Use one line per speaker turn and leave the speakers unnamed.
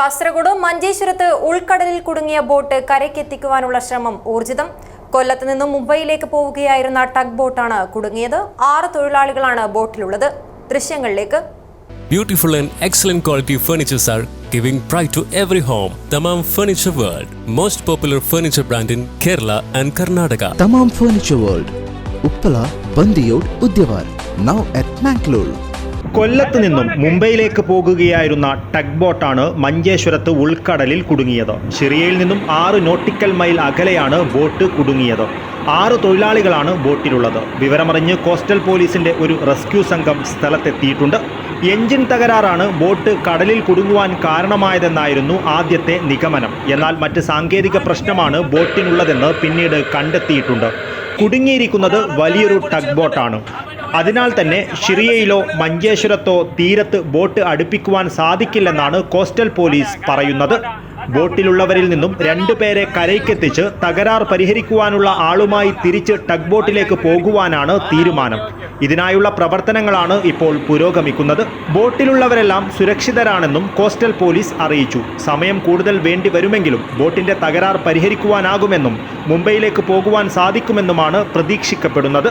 കാസർഗോഡ് മഞ്ചേശ്വരത്ത് ഉൾക്കടലിൽ കുടുങ്ങിയ ബോട്ട് കരയ്ക്ക് കരയ്ക്കെത്തിക്കുവാനുള്ള ശ്രമം ഊർജിതം. കൊല്ലത്ത് നിന്നും മുംബൈയിലേക്ക് പോവുകയായിരുന്ന ടഗ് ബോട്ടാണ് കുടുങ്ങിയത്. ആറ് തൊഴിലാളികളാണ് ബോട്ടിലുള്ളത്. ദൃശ്യങ്ങളിലേക്ക്.
Beautiful and excellent quality furnitures are giving pride to every home Tamam furniture world most popular furniture brand in Kerala and Karnataka
Tamam furniture world Uppala Bandiyod Udyavar now at Mangalore
കൊല്ലത്ത് നിന്നും മുംബൈയിലേക്ക് പോകുകയായിരുന്ന tug ബോട്ടാണ് മഞ്ചേശ്വരത്ത് ഉൾക്കടലിൽ കുടുങ്ങിയത്. ഷിറിയയിൽ നിന്നും ആറ് നോട്ടിക്കൽ മൈൽ അകലെയാണ് ബോട്ട് കുടുങ്ങിയത്. ആറ് തൊഴിലാളികളാണ് ബോട്ടിലുള്ളത്. വിവരമറിഞ്ഞ് കോസ്റ്റൽ പോലീസിന്റെ ഒരു റെസ്ക്യൂ സംഘം സ്ഥലത്തെത്തിയിട്ടുണ്ട്. എഞ്ചിൻ തകരാറാണ് ബോട്ട് കടലിൽ കുടുങ്ങുവാൻ കാരണമായതെന്നായിരുന്നു ആദ്യത്തെ നിഗമനം. എന്നാൽ മറ്റ് സാങ്കേതിക പ്രശ്നമാണ് ബോട്ടിനുള്ളതെന്ന് പിന്നീട് കണ്ടെത്തിയിട്ടുണ്ട്. കുടുങ്ങിയിരിക്കുന്നത് വലിയൊരു ടഗ് ബോട്ടാണ് അതിനാൽ തന്നെ ഷിറിയയിലോ മഞ്ചേശ്വരത്തോ തീരത്ത് ബോട്ട് അടുപ്പിക്കുവാൻ സാധിക്കില്ലെന്നാണ് കോസ്റ്റൽ പോലീസ് പറയുന്നത്. ബോട്ടിലുള്ളവരിൽ നിന്നും രണ്ടു പേരെ കരയ്ക്കെത്തിച്ച് തകരാർ പരിഹരിക്കുവാനുള്ള ആളുമായി തിരിച്ച് ടഗ് ബോട്ടിലേക്ക് പോകുവാനാണ് തീരുമാനം. ഇതിനായുള്ള പ്രവർത്തനങ്ങളാണ് ഇപ്പോൾ പുരോഗമിക്കുന്നത്. ബോട്ടിലുള്ളവരെല്ലാം സുരക്ഷിതരാണെന്നും കോസ്റ്റൽ പോലീസ് അറിയിച്ചു. സമയം കൂടുതൽ വേണ്ടി വരുമെങ്കിലും ബോട്ടിന്റെ തകരാർ പരിഹരിക്കുവാനാകുമെന്നും മുംബൈയിലേക്ക് പോകുവാൻ സാധിക്കുമെന്നുമാണ് പ്രതീക്ഷിക്കപ്പെടുന്നത്.